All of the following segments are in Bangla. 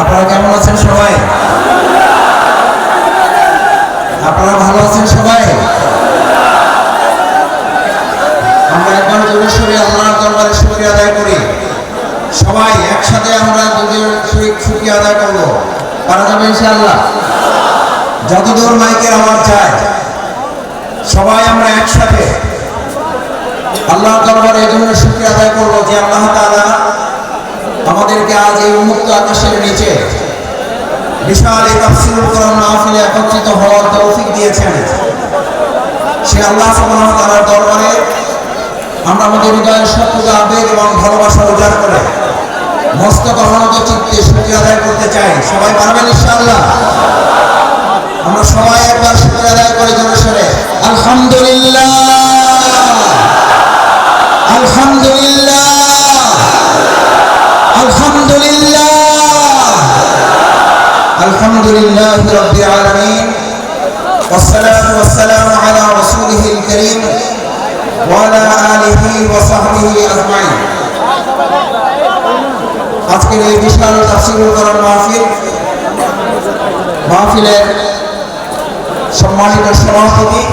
আপনারা কেমন আছেন সবাই? আপনারা ভালো আছেন সবাই? আমরা একবার জোরে সরে আল্লাহর দরবারে শুকরিয়া আদায় করি। সবাই একসাথে আমরা দুজন শুকরিয়া আদায় করব। পারা যাবে ইনশাআল্লাহ? যতদূর মাইকের আমার চায় সবাই আমরা একসাথে আল্লাহর দরবারে এই জন্য শুকরিয়া আদায় করব যে আল্লাহ তাআলা আমাদেরকে আজ এই উন্মুক্ত আকাশের নিচে বিশাল এই তাফসিরুল কোরআন মাহফিলে একত্রিত হওয়ার তৌফিক দিয়েছেন। সে আল্লাহ সুবহানাহু ওয়া তাআলার দরবারে আমরা আমাদের হৃদয়ের সত্যতা, আবেগ এবং ভালোবাসা উজাড় করে মস্তক অবনত চিত্তে শুকরিয়া আদায় করতে চাই। সবাই পারবেন ইনশাআল্লাহ? আমরা সবাই একবার শুকরিয়া আদায় করে জোরে সরে। আলহামদুলিল্লাহ। আলহামদুলিল্লাহ। আলহামদুলিল্লাহ আলহামদুলিল্লাহ রাব্বিল আলামিন والصلاة والسلام على رسوله الكريم وعلى آله وصحبه أجمعين আজকের এই বিশাল তাফসিরুল কোরআন মাহফিল মাহফিলের সম্মানিত সভাপতি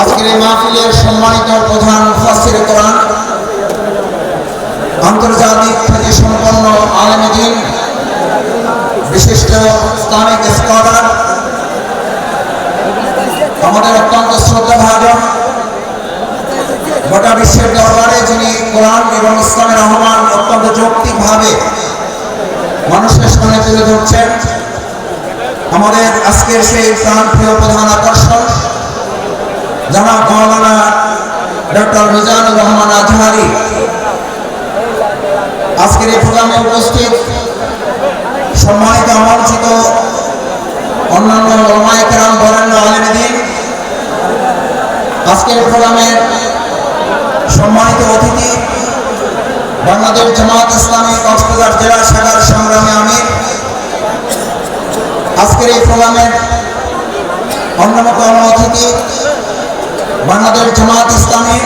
আজকের এই মাহফিলের সম্মানিত প্রধান মুফাসসির কোরআন আন্তর্জাতিক থেকে সম্পন্ন আলমদিন বিশিষ্ট ইসলামিক স্কলার, আমাদের অত্যন্ত শ্রদ্ধাভাজন গোটা বিশ্বের দরবারে যিনি কোরআন এবং ইসলামের আহ্বান অত্যন্ত যৌক্তিকভাবে মানুষের সামনে তুলে ধরছেন, আমাদের আজকের সেই প্রাণপ্রিয় প্রধান আকর্ষণ, জনাব মৌলানা ডক্টর মিজানুর রহমান আজহারি। আজকের এই প্রোগ্রামে উপস্থিত সম্মানিত আমন্ত্রিত অন্যান্য ওলামায়ে কেরাম বরেণ্য আলেমদিন আজকের প্রোগ্রামের সম্মানিত অতিথি, বাংলাদেশ জামাত ইসলামী কক্সবাজার জেলা শাখার সংগ্রামী আমির। আজকের এই প্রোগ্রামের অন্যতম অতিথি, বাংলাদেশ জামাত ইসলামী,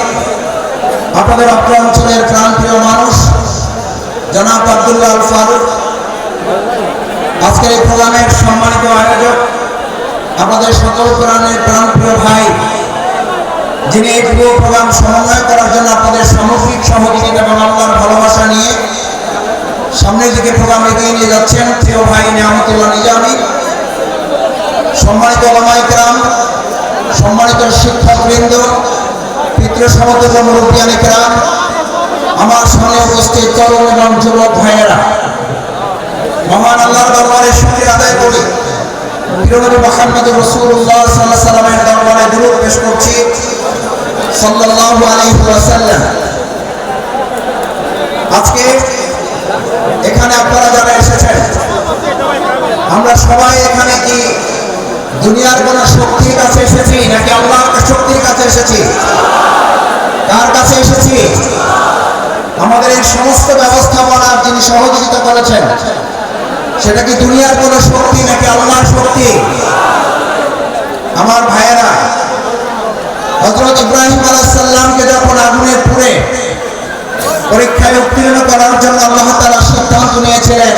আপনাদের অত্র অঞ্চলের প্রাণপ্রিয় মানুষ জনাব আব্দুল্লাহ আল ফারুক। আজকের এই প্রোগ্রামের সম্মানিত আয়োজক আমাদের সকল প্রাণের প্রাণপ্রিয় ভাই, যিনি এই পুরো প্রোগ্রাম সমন্বয় করার জন্য আপনাদের সামগ্রিক সহযোগিতা এবং আল্লাহর ভালোবাসা নিয়ে সামনের দিকে প্রোগ্রাম এগিয়ে নিয়ে যাচ্ছেন, প্রিয় ভাই নিয়ামতুল্লাহ নিজামী। সম্মানিত ওলামাইকরাম সম্মানিত শিক্ষকবৃন্দ পিতৃ সমতুল্য মুরব্বিয়ানি কেরাম আমার সামনে উপস্থিত তরুণ এবং যুবক ভাইয়েরা। মহান আল্লাহর দরবারে শুকরিয়া আদায় করি। প্রিয়নবী মুহাম্মদ রাসূলুল্লাহ সাল্লাল্লাহু আলাইহি সাল্লামের দরবারে দরুদ পেশ করছি। সাল্লাল্লাহু আলাইহি ওয়াসাল্লাম। আজকে এখানে আপনারা যারা এসেছেন, আমরা সবাই এখানে কি দুনিয়ার কোন শক্তির কাছে এসেছি নাকি আল্লাহর শক্তির কাছে এসেছি? কার কাছে এসেছি? আমাদের এই সমস্ত ব্যবস্থাপনার যিনি সহযোগিতা করেছেন, সেটা কি দুনিয়ার কোন শক্তি নাকি আল্লাহর শক্তি? আমার ভাইয়েরা হজরত ইব্রাহিম আলাহাল্লামকে যখন আগুনে পুড়ে পরীক্ষায় উত্তীর্ণ করার জন্য আল্লাহ তালা সিদ্ধান্ত নিয়েছিলেন,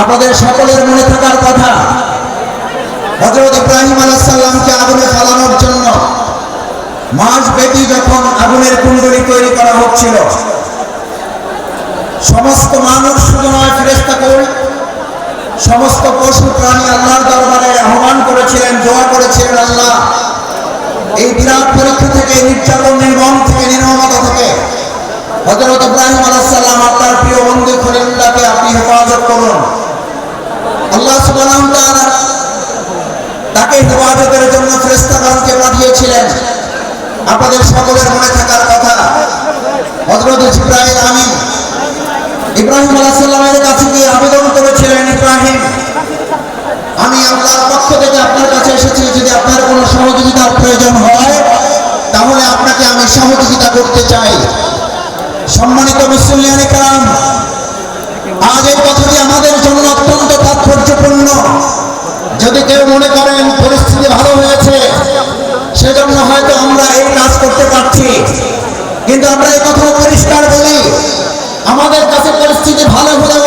আপনাদের সকলের মনে থাকার কথা হজরত ইব্রাহিম আলাহাল্লামকে আগুনে ফালানোর জন্য মাস ব্যাপী যখন আগুনের কুণ্ডলী তৈরি করা হচ্ছিল, সমস্ত মানুষ শুধু নয় ফেরেস্তা করে সমস্ত পশু প্রাণী আল্লাহর দরবারে আহ্বান করেছিলেন, দোয়া করেছিলেন, আল্লাহ, এই বিরাট পরীক্ষা থেকে, নির্যাতন নির্মম থেকে নির্মমতা থেকে হজরত ইব্রাহিম আলাহাল্লাম আপনার প্রিয় বন্ধু খলিল্লাহকে আপনি হেফাজত করুন। আল্লাহ তাআলা তাকে পাঠিয়েছিলেন আপনাদের সকলের মনে থাকার কথা। হযরত জিবরাইল আমিন ইব্রাহিম আলাইহিসসালামের কাছে গিয়ে আবেদন করেছিলেন, ইব্রাহিম, আমি আল্লাহর পক্ষ থেকে আপনার কাছে এসেছি, যদি আপনার কোনো সহযোগিতার প্রয়োজন হয়, তাহলে আপনাকে আমি সহযোগিতা করতে চাই। সম্মানিত মুসলিয়ানি কালাম আজ এই কথাটি আমাদের জন্য অত্যন্ত তাৎপর্যপূর্ণ। যদি কেউ মনে হয়েছে সেজন্য হয়তো আমরা এই কাজ করতে পারছি। কিন্তু আমরা এই কথা পরিষ্কার বলি, আমাদের কাছে পরিস্থিতি ভালো হলেও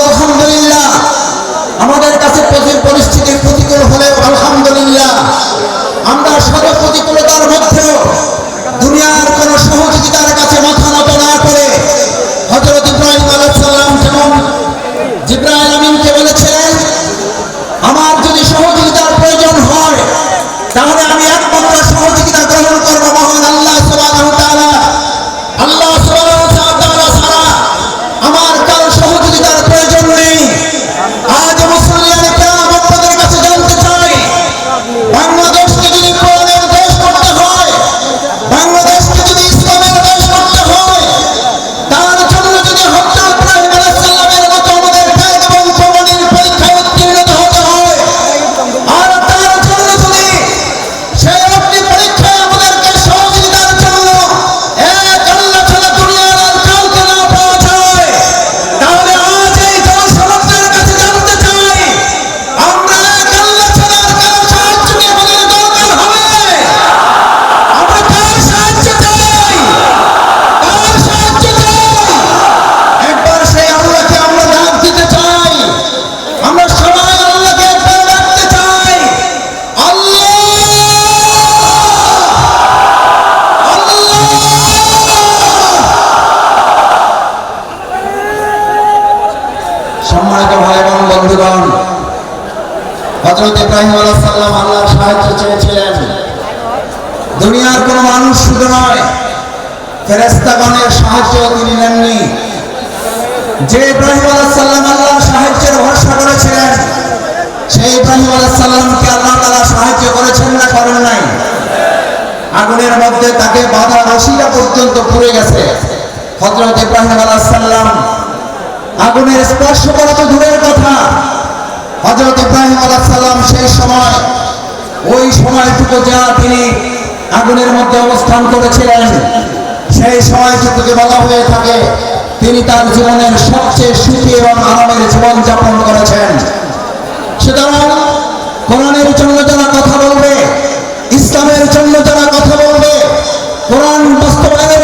সেই ইব্রাহিম আলাইহিস সালামকে আল্লাহ তাআলা সাহায্য করেছেন না করেন নাই? আগুনের মধ্যে তাকে বাধা রশিটা পর্যন্ত পুড়ে গেছে। হযরত ইব্রাহিম আলাইহিস সালাম আগুনের স্পর্শ করা তো দূরের কথা। হযরত ইব্রাহিম আলাইহিস সালাম সেই সময়, ওই সময়টুকু যা তিনি আগুনের মধ্যে অবস্থান করেছিলেন, সেই সময়টুকুকে বলা হয়ে থাকে, তিনি তার জীবনের সবচেয়ে সুখী এবং আরামের জীবন যাপন করেছেন। সুতরাং কোরআনের জন্য যারা কথা বলবে ইসলামের জন্য যারা কথা বলবে কোরআন বাস্তবায়নের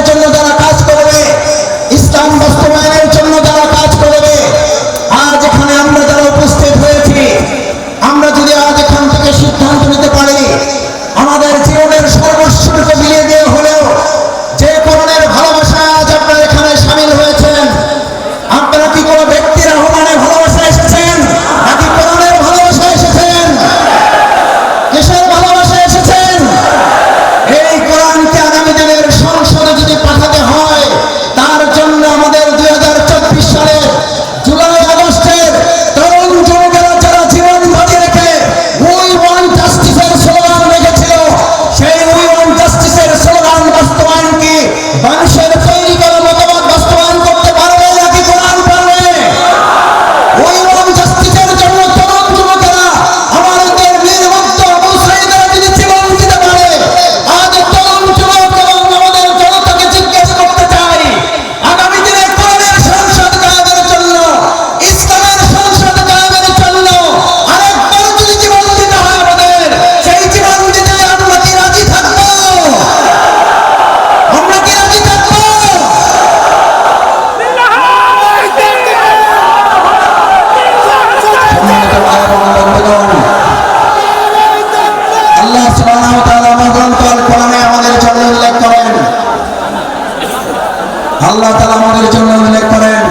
আল্লাহ তাআলা আমাদের জন্য উল্লেখ করেন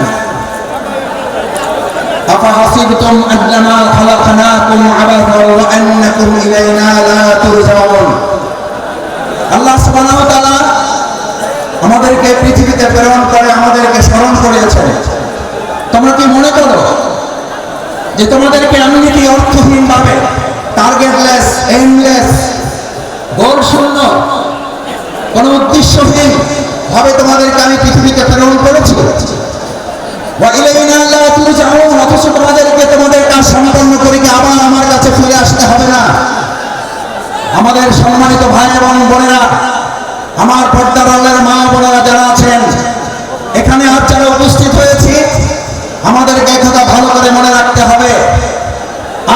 أفحسبتم أنما خلقناكم عبثا وأنكم إلينا لا ترجعون আল্লাহ সুবহানাহু ওয়া তাআলা আমাদেরকে পৃথিবীতে প্রেরণ করে আমাদেরকে স্মরণ করিয়েছেন তোমরা কি মনে করো যে তোমাদেরকে আমি নাকি অর্থহীন ভাবে টার্গেটলেস এইমলেস গোল শূন্য কোনো উদ্দেশ্যহীন ভাবে তোমাদেরকে আমি পৃথিবীতে প্রেরণ করেছি। অথচ তোমাদেরকে তোমাদের কাজ সম্পন্ন করে আবার আমার কাছে ফিরে আসতে হবে না। আমাদের সম্মানিত ভাই এবং বোনেরা, আমার পর্দার আল্লাহর মা বোনেরা যারা আছেন, এখানে আজ যারা উপস্থিত হয়েছি, আমাদেরকে কথা ভালো করে মনে রাখতে হবে।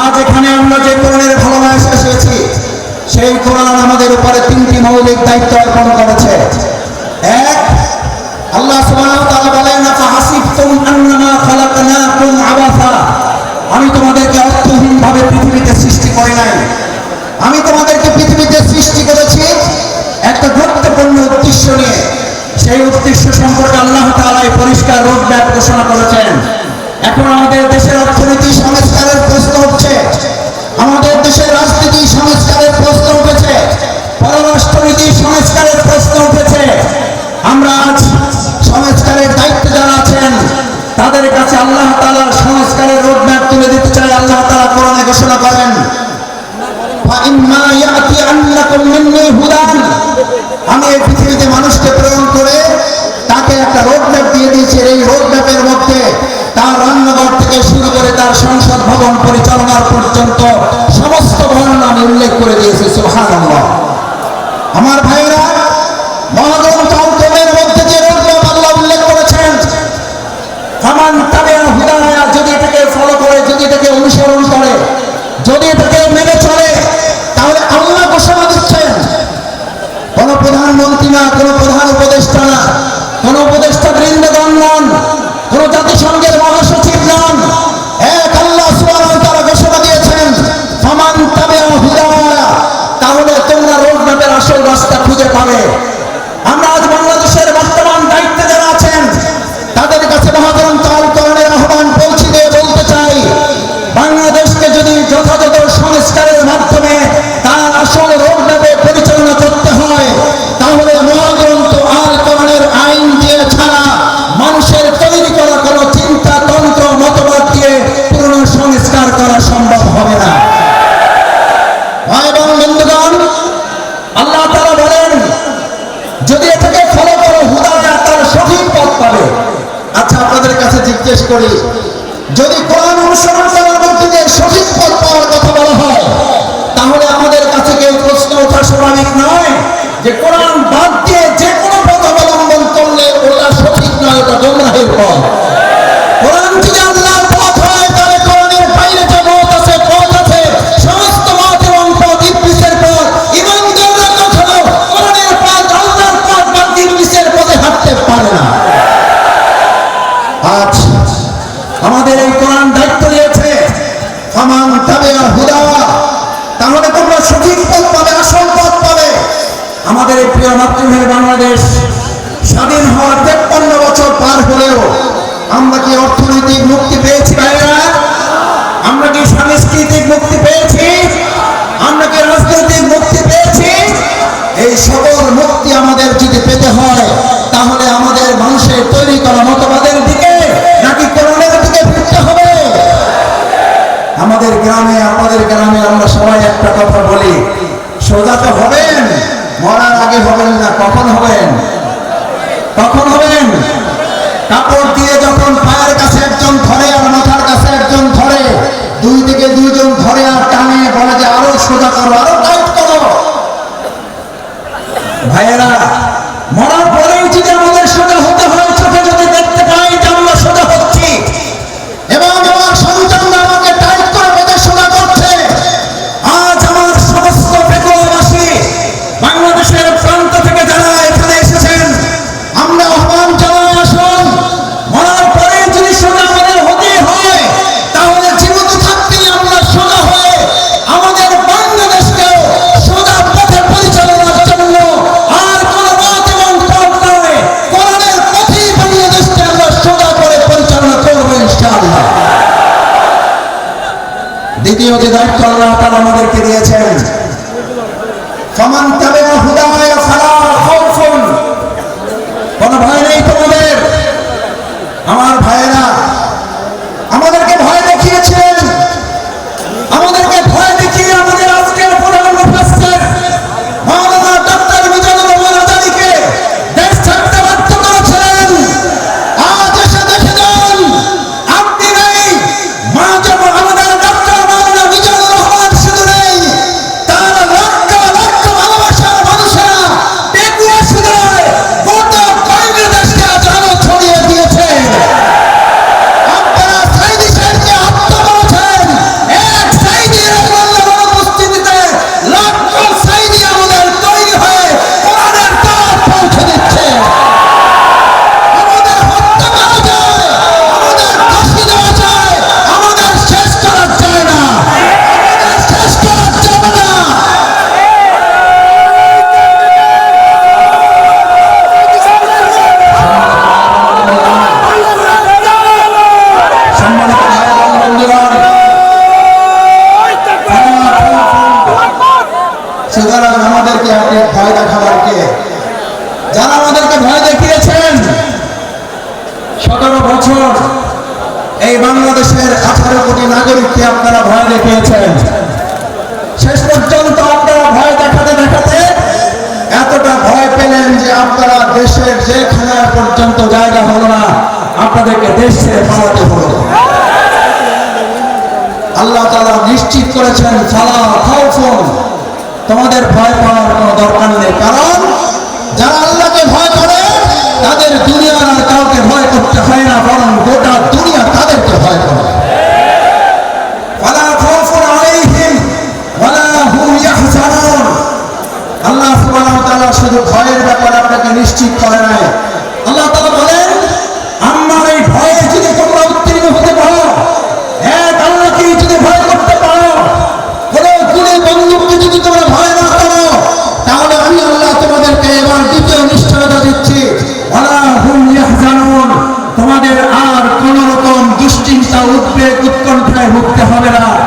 আজ এখানে আমরা যে কোরআনের ভালোবাসা এসেছি, সেই কোরআন আমাদের উপরে তিনটি মৌলিক দায়িত্ব অর্পণ করেছে। আল্লাহ সুবহানাহু ওয়া তাআলা বলেন ফাহাসিবতুম আন্নামা খালাকনাকুম আবাসা আমি তোমাদেরকে অর্থহীন ভাবে পৃথিবীতে সৃষ্টি করি নাই। আমি তোমাদেরকে পৃথিবীতে সৃষ্টি করেছি একটা গুরুত্বপূর্ণ উদ্দেশ্য নিয়ে। সেই উদ্দেশ্য সম্পর্কে আল্লাহ তাআলা পরিষ্কার রোডম্যাপ ঘোষণা করেছেন। এখন আমাদের দেশের অর্থ গ্রামে, আমাদের গ্রামে আমরা সবাই একটা কথা বলি। সোজা তো হবেন, মরার আগে হবেন না, কখন হবেন? কখন হবেন? কাপড় দিয়ে যখন পায়ের কাছে একজন ধরে আর মাথার কাছে একজন ধরে, দুই থেকে দুইজন ধরে আর টানে, বলে যে আরও সোজা করো, আরও টাইট করো। ভাইয়েরা, মরার পরে হতে দেয় ফালা খাউফুন তোমাদের ভয় পাওয়ার কোনো দরকার নেই, কারণ যারা আল্লাহকে ভয় করে, তাদের দুনিয়ার আর কাউকে ভয় করতে হয় না, বরং গোটা দুনিয়া তাদেরকে ভয় করে। আল্লাহ শুধু ভয়ের ব্যাপার আপনাকে নিশ্চিত করে নাই। উদ্বেগ উৎকণ্ঠায় ভুগতে হবে না।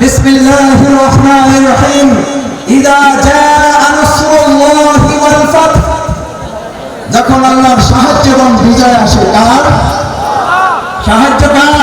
بسم الله الرحمن الرحيم إذا جاء نصر الله والفتح যখন আল্লাহর সাহায্য এবং বিজয় আসে কার সাহায্য কার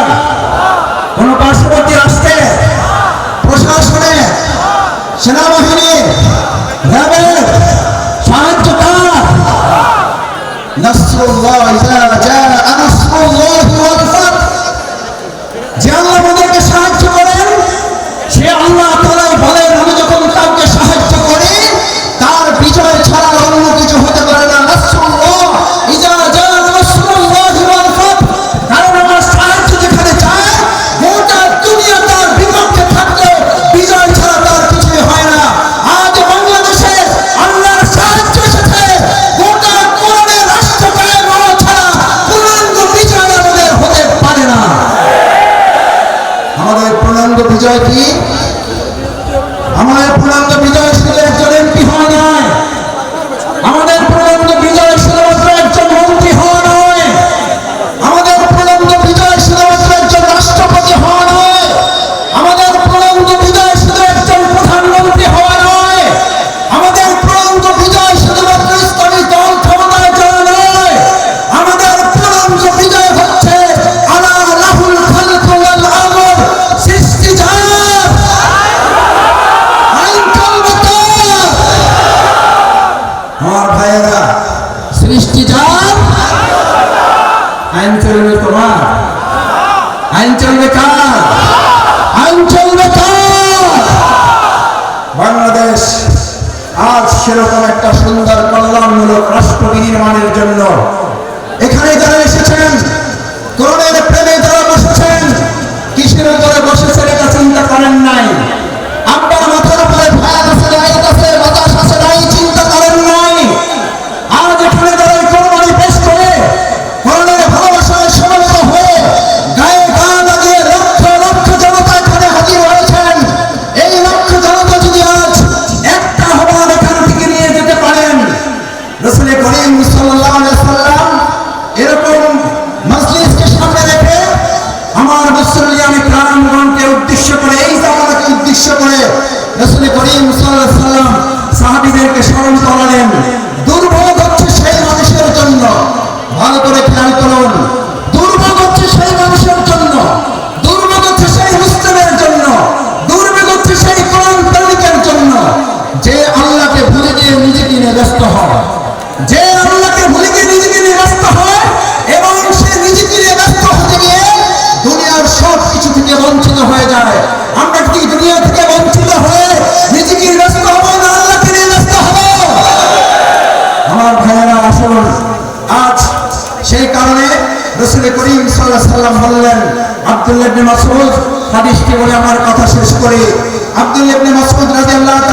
अब्दुल इब्न मसूद रज़ी अल्लाह